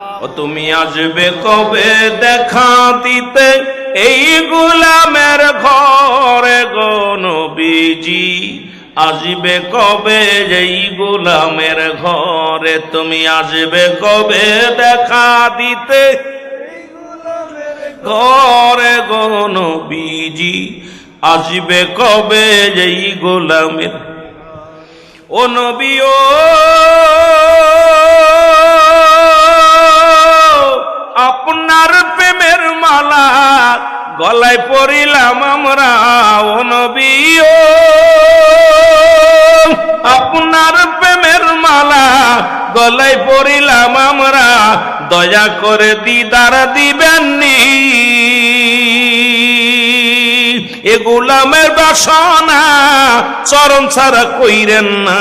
ও তুমি আসবে কবে দেখা দিতে? এই গোলামের ঘরে গো নবীজি, আসবে কবে? এই গোলামের ঘরে তুমি আসবে কবে দেখা দিতে? ঘরে গো নবীজি, আসবে কবে? এই গোলামের ও নবী গলায় পরিলাম আমরা, ও নবী আপনার প্রেমের মালা গলায় পরিলাম আমরা, দয়া করে দিদার দিবেননি। এ গোলামের বাসনা চরণ ছাড়া কইরেন না।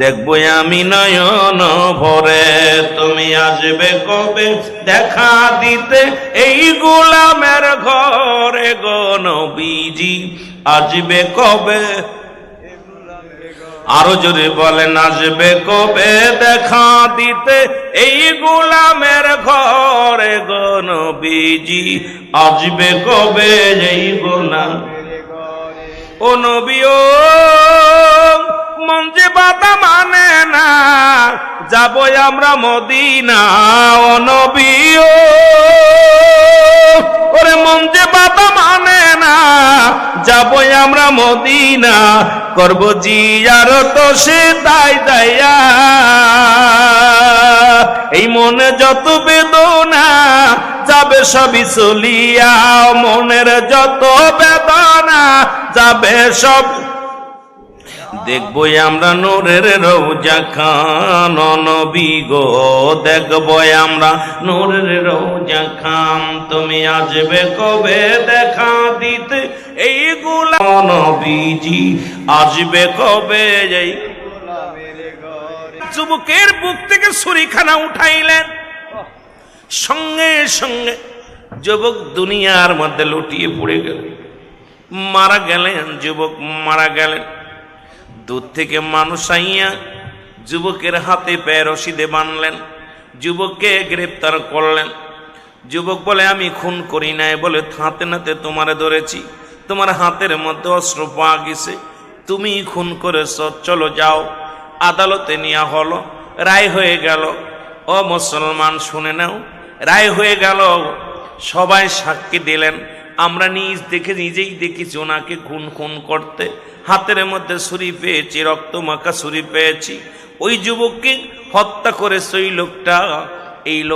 দেখব আমি নয়ন ভরে, তুমি আসবে কবে দেখা দিতে? এই গোলামের ঘরে গণবিজি আসবে কবে? আরও জোরে বলেন, আসবে কবে? দেখা দিতে এই গোলামের ঘরে গণবিজি আসবে কবে এই গোলাম? ও নবী, ও যে বাতা মানে না। যাব আমরা মদিনা, ও নবী, ও যাব আমরা মদিনা, করব জিয়ার তো সে দায় দায়া। এই মনে যত বেদনা, যাবে সবই চলিয়া। মনের যত বেদনা, যাবে সব। দেখবই আমরা নূরের রৌজা খান, নবী গো, দেখবই আমরা নূরের রৌজা খান। তুমি আসবে কবে দেখা দিতে? এই গুলা নবীজি আসবে কবে এই যুবকের বুক থেকে ছুরিখানা উঠাইলেন। সঙ্গে সঙ্গে যুবক দুনিয়ার মধ্যে লুটিয়ে পড়ে গেল। মারা গেলেন, যুবক মারা গেলেন। দূর থেকে মানুষ আইয়া যুবকের হাতে পায়ে রশিদে বানলেন। যুবককে গ্রেপ্তার করলেন। যুবক বলে, আমি খুন করি নাই বলে হাতে নাতে তোমারে ধরেছি। তোমার হাতের মধ্যে অস্ত্র পাওয়া গেছে তুমি খুন করেছ, চলো যাও। আদালতে নেওয়া হলো, রায় হয়ে গেল। ও মুসলমান, শুনে নাও, রায় হয়ে গেল। সবাই সাক্ষী দিলেন। আমরা নিজ দেখে নিজেই দেখেছি ওনাকে খুন খুন করতে। হাতের মধ্যে ছুরি পেয়েছি, রক্ত মাখা ছুরি পেয়েছি। ওই যুবককে হত্যা করেছে ওই লোকটা, এই লোক